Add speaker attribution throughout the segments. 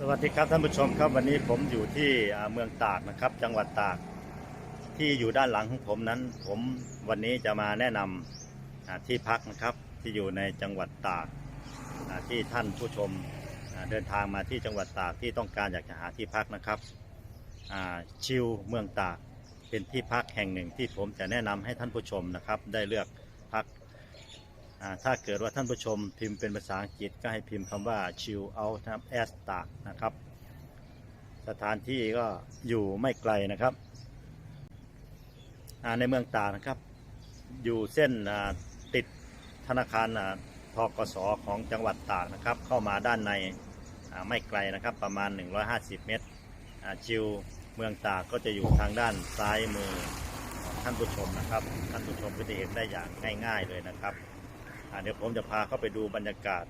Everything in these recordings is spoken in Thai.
Speaker 1: สวัสดีครับท่านผู้ชมครับวันนี้ผมอยู่ที่เมืองตากนะครับ จังหวัดตากที่อยู่ด้านหลังของผมนั้น ผมวันนี้จะมาแนะนำที่พักนะครับที่อยู่ในจังหวัดตากที่ท่านผู้ชมเดินทางมาที่จังหวัดตากที่ต้องการอยากจะหาที่พักนะครับชิวเมืองตากเป็นที่พักแห่งหนึ่งที่ผมจะแนะนำให้ท่านผู้ชมนะครับ ได้เลือก ถ้าเกิดว่าท่านผู้ชมพิมพ์เป็นภาษาอังกฤษก็ให้พิมพ์คำว่า chill out นะครับ as t a นะครับ สถานที่ก็อยู่ไม่ไกลนะครับ ในเมืองตากนะครับ อยู่เส้นติดธนาคารทกสของจังหวัดตากนะครับ เข้ามาด้านในไม่ไกลนะครับ ประมาณ 150 เมตรอ่าชิวเมืองตากก็จะอยู่ทางด้านซ้ายมือท่านผู้ชมนะครับ ท่านผู้ชมก็จะเห็นได้อย่างง่าย ๆเลยนะครับ เดี๋ยวผมจะพาเข้าไปดูบรรยากาศ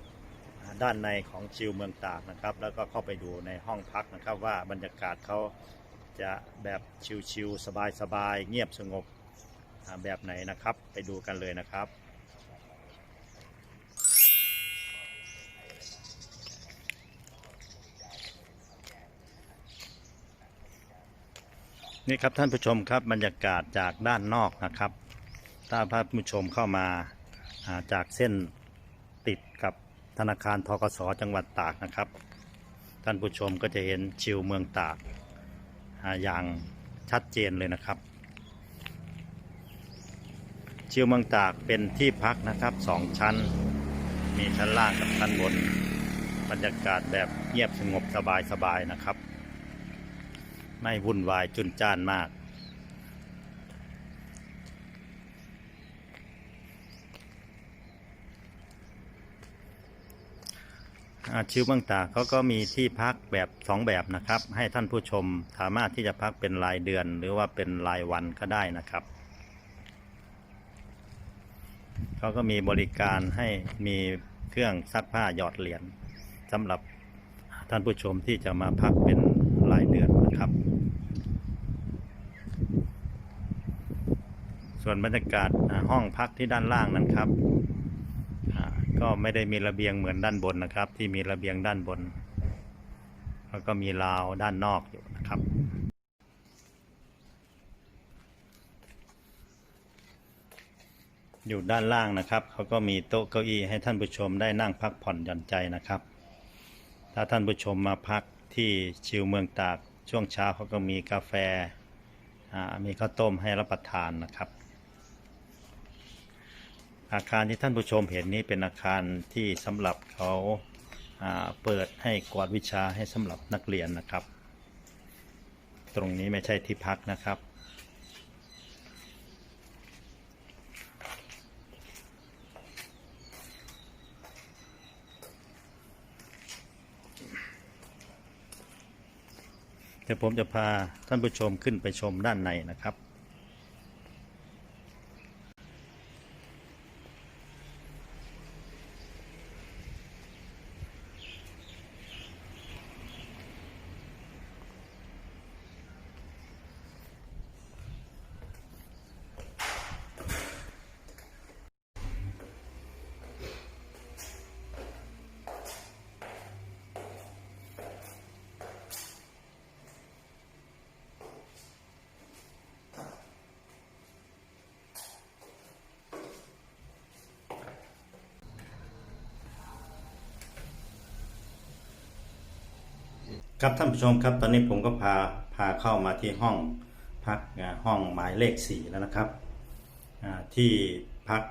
Speaker 1: ด้านในของชิวเมืองตากนะครับ แล้วก็เข้าไปดูในห้องพักนะครับว่าบรรยากาศเขาจะแบบชิวๆสบายๆเงียบสงบแบบไหนนะครับ ไปดูกันเลยนะครับนี่ครับท่านผู้ชมครับบรรยากาศจากด้านนอกนะครับ ถ้าท่านผู้ชมเข้ามา จากเส้นติดกับธนาคารทกสจังหวัดตากนะครับ ท่านผู้ชมก็จะเห็นชิวเมืองตากอย่างชัดเจนเลยนะครับ ชิวเมืองตากเป็นที่พักนะครับสองชั้น มีชั้นล่างกับชั้นบน บรรยากาศแบบเงียบสงบสบายสบายๆนะครับ ไม่วุ่นวายจุนจ้านมาก ชิวเมืองตากเขาก็มีที่พักแบบสองแบบนะครับ ให้ท่านผู้ชมสามารถที่จะพักเป็นรายเดือน หรือว่าเป็นรายวันก็ได้นะครับเขาก็มีบริการให้มีเครื่องซักผ้าหยอดเหรียญสำหรับท่านผู้ชมที่จะมาพักเป็นรายเดือนนะครับ ส่วนบรรยากาศห้องพักที่ด้านล่างนั้นครับ ก็ไม่ได้มีระเบียงเหมือนด้านบนนะครับ ที่มีระเบียงด้านบน แล้วก็มีราวด้านนอกอยู่นะครับอยู่ด้านล่างนะครับ เขาก็มีโต๊ะเก้าอี้ให้ท่านผู้ชมได้นั่งพักผ่อนหย่อนใจนะครับ ถ้าท่านผู้ชมมาพักที่ชิวเมืองตากช่วงเช้าเขาก็มีกาแฟมีข้าวต้มให้รับประทานนะครับ อาคารที่ท่านผู้ชมเห็นนี้เป็นอาคารที่สำหรับเขาาเปิดให้กวดวิชาให้สำหรับนักเรียนนะครับ ตรงนี้ไม่ใช่ที่พักนะครับ เดี๋ยวผมจะพาท่านผู้ชมขึ้นไปชมด้านในนะครับ ครับท่านผู้ชมครับตอนนี้ผมก็พาพาเข้ามาที่ห้องพักห้องหมายเลขสี่แล้วนะครับที่พัก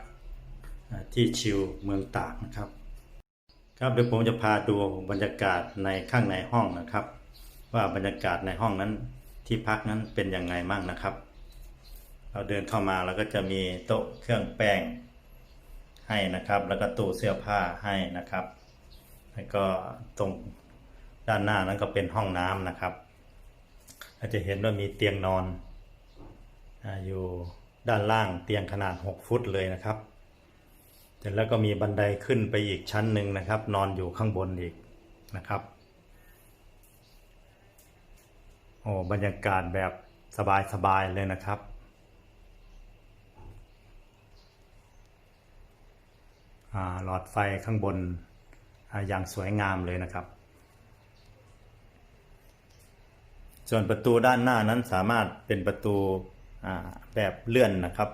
Speaker 1: ที่ชิวเมืองตากนะครับ ครับเดี๋ยวผมจะพาดูบรรยากาศในข้างในห้องนะครับ ว่าบรรยากาศในห้องนั้นที่พักนั้นเป็นยังไงบ้างนะครับ เราเดินเข้ามาแล้วก็จะมีโต๊ะเครื่องแป้งให้นะครับ แล้วก็ตู้เสื้อผ้าให้นะครับแล้วก็ตรง ด้านหน้านั้นก็เป็นห้องน้ำนะครับเราจะเห็นว่ามีเตียงนอนอยู่ด้านล่างเตียงขนาด 6 ฟุตเลยนะครับเสร็จแล้วก็มีบันไดขึ้นไปอีกชั้นหนึ่งนะครับ นอนอยู่ข้างบนอีกนะครับโอ้บรรยากาศแบบสบายๆเลยนะครับหลอดไฟข้างบนออย่างสวยงามเลยนะครับ ส่วนประตูด้านหน้านั้นสามารถเป็นประตูแบบเลื่อนนะครับ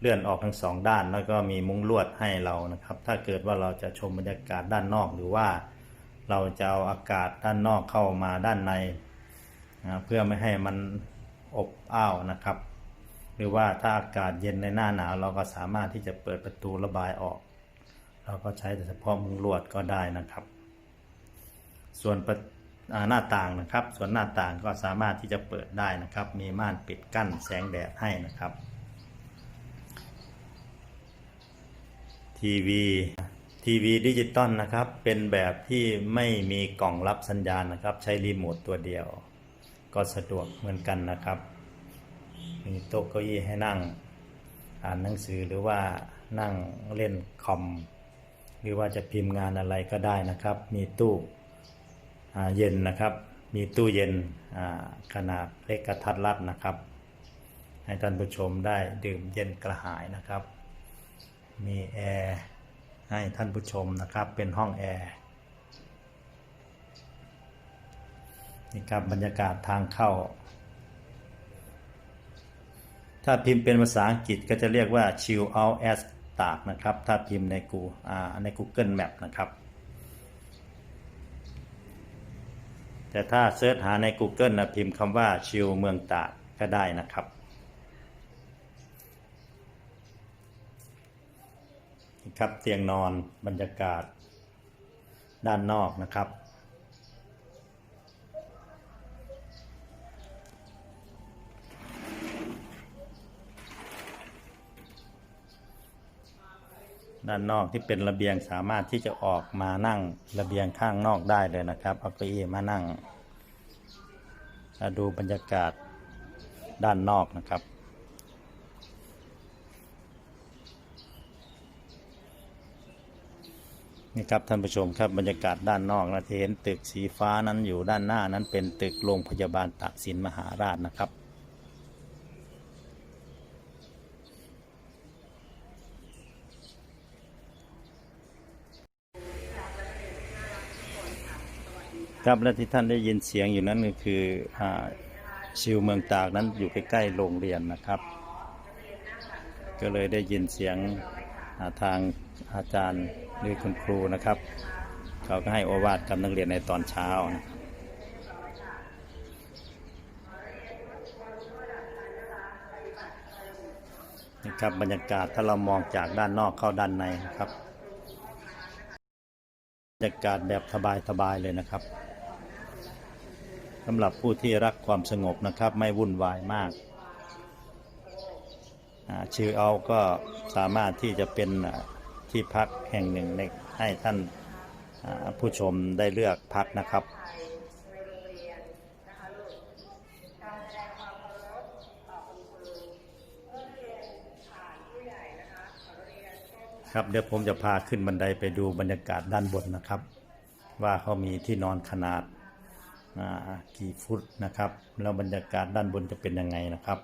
Speaker 1: เลื่อนออกทั้งสองด้านแล้วก็มีมุ้งลวดให้เรานะครับ ถ้าเกิดว่าเราจะชมบรรยากาศด้านนอกหรือว่า เราจะเอาอากาศด้านนอกเข้ามาด้านในนะเพื่อไม่ให้มันอบอ้าวนะครับ หรือว่าถ้าอากาศเย็นในหน้าหนาว เราก็สามารถที่จะเปิดประตูระบายออก เราก็ใช้แต่เฉพาะมุ้งลวดก็ได้นะครับ ส่วนประ หน้าต่างนะครับ ส่วนหน้าต่างก็สามารถที่จะเปิดได้นะครับ มีม่านปิดกั้นแสงแดดให้นะครับ ทีวีทีวีดิจิตอลนะครับเป็นแบบที่ไม่มีกล่องรับสัญญาณนะครับ ใช้รีโมทตัวเดียว ก็สะดวกเหมือนกันนะครับ มีโต๊ะเก้าอี้ให้นั่ง อ่านหนังสือหรือว่านั่งเล่นคอม หรือว่าจะพิมพ์งานอะไรก็ได้นะครับ มีตู้ เย็นนะครับ มีตู้เย็นขนาดเล็กกระทัดรัดนะครับ ให้ท่านผู้ชมได้ดื่มเย็นกระหายนะครับ มีแอร์ให้ท่านผู้ชมนะครับเป็นห้องแอร์นี่ครับบรรยากาศทางเข้า ถ้าพิมพ์เป็นภาษาอังกฤษก็จะเรียกว่า chill out as ตากนะครับ ถ้าพิมพ์ในกูใน Google Map นะครับ แต่ถ้าเสิร์ชหาใน Google นะพิมพ์คำว่าชิวเมืองตากก็ได้นะครับครับเตียงนอนบรรยากาศด้านนอกนะครับ ด้านนอกที่เป็นระเบียงสามารถที่จะออกมานั่งระเบียงข้างนอกได้เลยนะครับเอาเก้าอี้มานั่งมาดูบรรยากาศด้านนอกนะครับ นี่ครับท่านผู้ชมครับบรรยากาศด้านนอกนะที่เห็นตึกสีฟ้านั้นอยู่ด้านหน้านั้นเป็นตึกโรงพยาบาลตากสินมหาราชนะครับ ครับและที่ท่านได้ยินเสียงอยู่นั้นก็คือชิวเมืองตากนั้นอยู่ใกล้ๆโรงเรียนนะครับ ก็เลยได้ยินเสียงาทางอาจารย์หรือคุณครูนะครับ เขาก็ให้โอวาทกับนักเรียนในตอนเช้านะครับนี่ครับบรรยากาศถ้าเรามองจากด้านนอกเข้าด้านในนะครับบรรยากาศแบบสบายๆเลยนะครับ สำหรับผู้ที่รักความสงบนะครับ ไม่วุ่นวายมาก ชื่อเอาก็สามารถที่จะเป็นที่พักแห่งหนึ่งให้ท่านผู้ชมได้เลือกพักนะครับครับเดี๋ยวผมจะพาขึ้นบันไดไปดูบรรยากาศด้านบนนะครับ ว่าเขามีที่นอนขนาด กี่ฟุตนะครับ แล้วบรรยากาศด้านบนจะเป็นยังไงนะครับ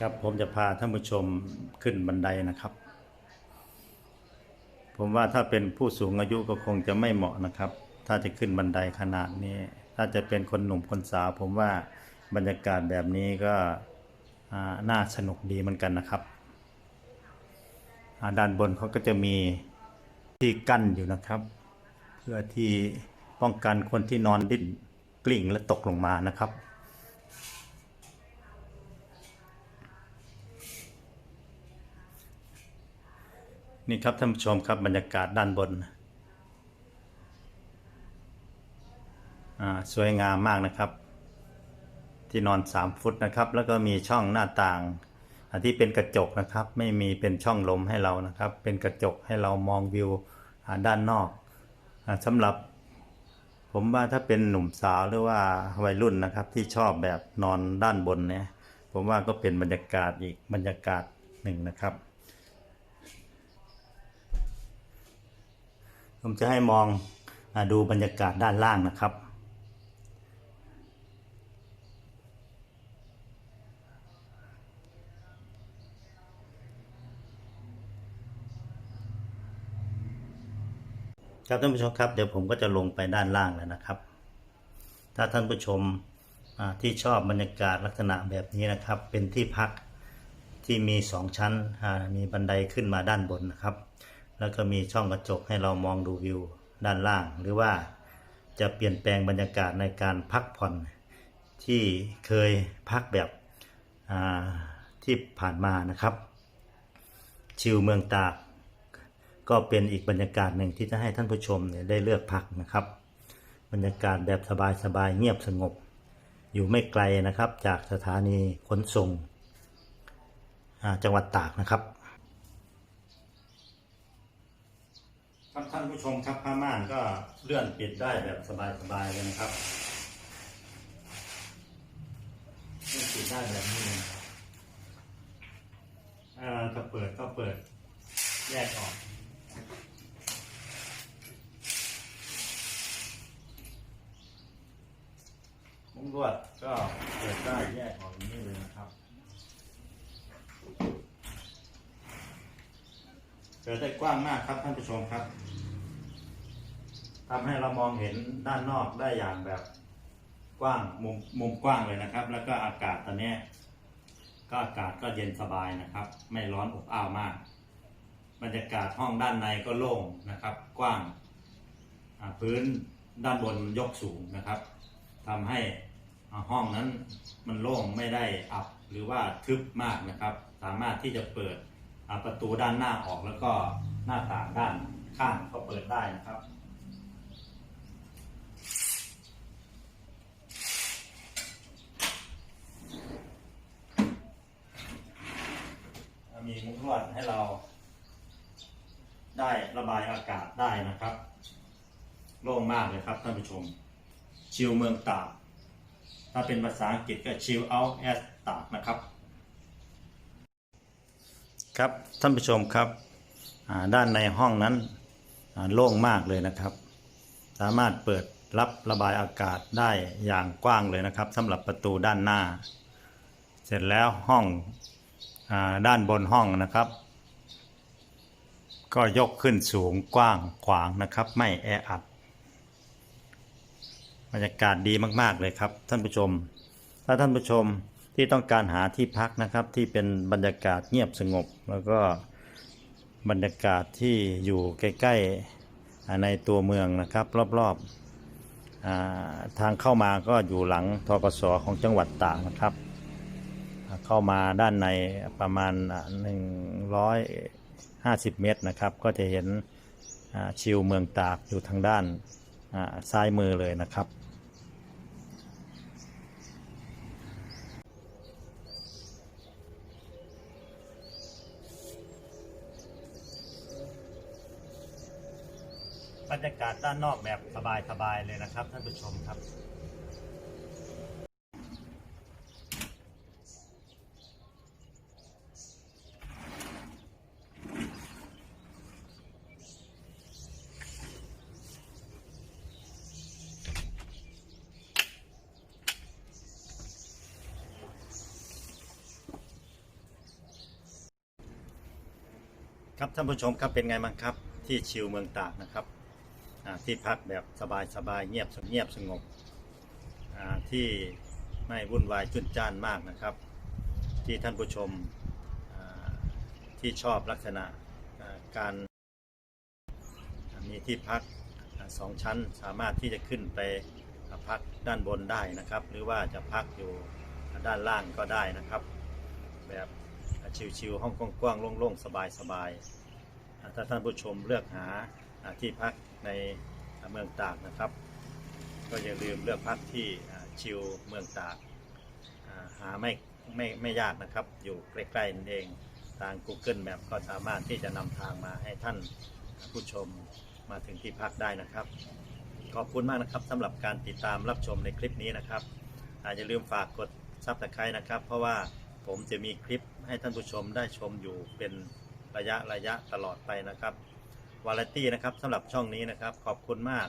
Speaker 1: ครับผมจะพาท่านผู้ชมขึ้นบันไดนะครับ ผมว่าถ้าเป็นผู้สูงอายุก็คงจะไม่เหมาะนะครับ ถ้าจะขึ้นบันไดขนาดนี้ ถ้าจะเป็นคนหนุ่มคนสาว ผมว่า บรรยากาศแบบนี้ก็น่าสนุกดีเหมือนกันนะครับ ด้านบนเขาก็จะมีที่กั้นอยู่นะครับ เพื่อที่ป้องกันคนที่นอนดิ้นกลิ้งและตกลงมานะครับ นี่ครับท่านผู้ชมครับบรรยากาศด้านบนสวยงามมากนะครับ ที่นอน 3 ฟุตนะครับ แล้วก็มีช่องหน้าต่างที่เป็นกระจกนะครับ ไม่มีเป็นช่องลมให้เรานะครับ เป็นกระจกให้เรามองวิวด้านนอกสำหรับผมว่าถ้าเป็นหนุ่มสาวหรือว่าวัยรุ่นนะครับที่ชอบแบบนอนด้านบนเนี่ยผมว่าก็เป็นบรรยากาศอีกบรรยากาศหนึ่งนะครับ ผมจะให้มองดูบรรยากาศด้านล่างนะครับ ครับท่านผู้ชมครับเดี๋ยวผมก็จะลงไปด้านล่างแล้วนะครับ ถ้าท่านผู้ชมที่ชอบบรรยากาศลักษณะแบบนี้นะครับ เป็นที่พักที่มีสองชั้นมีบันไดขึ้นมาด้านบนนะครับ แล้วก็มีช่องกระจกให้เรามองดูวิวด้านล่าง หรือว่าจะเปลี่ยนแปลงบรรยากาศในการพักผ่อนที่เคยพักแบบที่ผ่านมานะครับ ชิลเมืองตาก ก็เป็นอีกบรรยากาศหนึ่งที่จะให้ท่านผู้ชมเนี่ยได้เลือกพักนะครับ บรรยากาศแบบสบายๆเงียบสงบ อยู่ไม่ไกลนะครับ จากสถานีขนส่งจังหวัดตากนะครับครับท่านผู้ชมครับผ้าม่านก็เลื่อนปิดได้แบบสบายๆเลยนะครับเลื่อนปิดได้แบบนี้นะครับถ้าเปิดก็เปิดแยกออก มุ้งลวดก็เปิดได้แยกออกอย่างนี้เลยนะครับเปิดได้กว้างมากครับท่านผู้ชมครับทำให้เรามองเห็นด้านนอกได้อย่างแบบกว้างมุมมุมกว้างเลยนะครับ แล้วก็อากาศตอนนี้ก็อากาศก็เย็นสบายนะครับ ไม่ร้อนอบอ้าวมาก บรรยากาศห้องด้านในก็โล่งนะครับ กว้างพื้นด้านบนยกสูงนะครับทำให้ ห้องนั้นมันโล่งไม่ได้อับหรือว่าทึบมากนะครับ สามารถที่จะเปิดประตูด้านหน้าออกแล้วก็หน้าต่างด้านข้างก็เปิดได้นะครับมีมุ้งลวดให้เรา ได้ระบายอากาศได้นะครับ โล่งมากเลยครับท่านผู้ชม ชิลเมืองตาก ถ้าเป็นภาษาอังกฤษก็ chill out as ตากนะครับ ครับท่านผู้ชมครับด้านในห้องนั้นโล่งมากเลยนะครับ สามารถเปิดรับระบายอากาศได้อย่างกว้างเลยนะครับสำหรับประตูด้านหน้า เสร็จแล้วห้องอด้านบนห้องนะครับ ก็ยกขึ้นสูงกว้างขวางนะครับ ไม่แออัด รรยากาศดีมาก ๆ เลยครับ ท่านผู้ชม ถ้าท่านผู้ชมที่ต้องการหาที่พักนะครับ ที่เป็นบรรยากาศเงียบสงบ แล้วก็บรรยากาศที่อยู่ใกล้ๆในตัวเมืองนะครับ รอบๆทางเข้ามาก็อยู่หลังทกสของจังหวัดตากนะครับ เข้ามาด้านในประมาณหนึ่งร้อยห้าสิบเมตรนะครับ ก็จะเห็นชิวเมืองตากอยู่ทางด้านซ้ายมือเลยนะครับ บรรยากาศด้านนอกแบบสบายๆเลยนะครับ ท่านผู้ชมครับครับท่านผู้ชมครับเป็นไงบ้างครับที่ชิวเมืองตากนะครับ ที่พักแบบสบายๆเงียบเงียบสงบที่ไม่วุ่นวายจุนจ้านมากนะครับ ที่ท่านผู้ชมที่ชอบลักษณะการมีที่พักสองชั้นสามารถที่จะขึ้นไปพักด้านบนได้นะครับ หรือว่าจะพักอยู่ด้านล่างก็ได้นะครับ แบบชิวๆห้องกว้างๆโล่งๆสบายๆถ้าท่านผู้ชมเลือกหาที่พัก ในเมืองตากนะครับ ก็อย่าลืมเลือกพักที่ชิวเมืองตากหาไม่ไม่ไม่ยากนะครับ อยู่ใกล้ๆนั่นเองทาง Google Map ก็สามารถที่จะนำทางมาให้ท่านผู้ชมมาถึงที่พักได้นะครับ ขอบคุณมากนะครับสำหรับการติดตามรับชมในคลิปนี้นะครับอาอย่าลืมฝากกดซับสไครต์นะครับ เพราะว่าผมจะมีคลิปให้ท่านผู้ชมได้ชมอยู่เป็นระยะระยะตลอดไปนะครับ วาไรตี้นะครับสำหรับช่องนี้นะครับ ขอบคุณมาก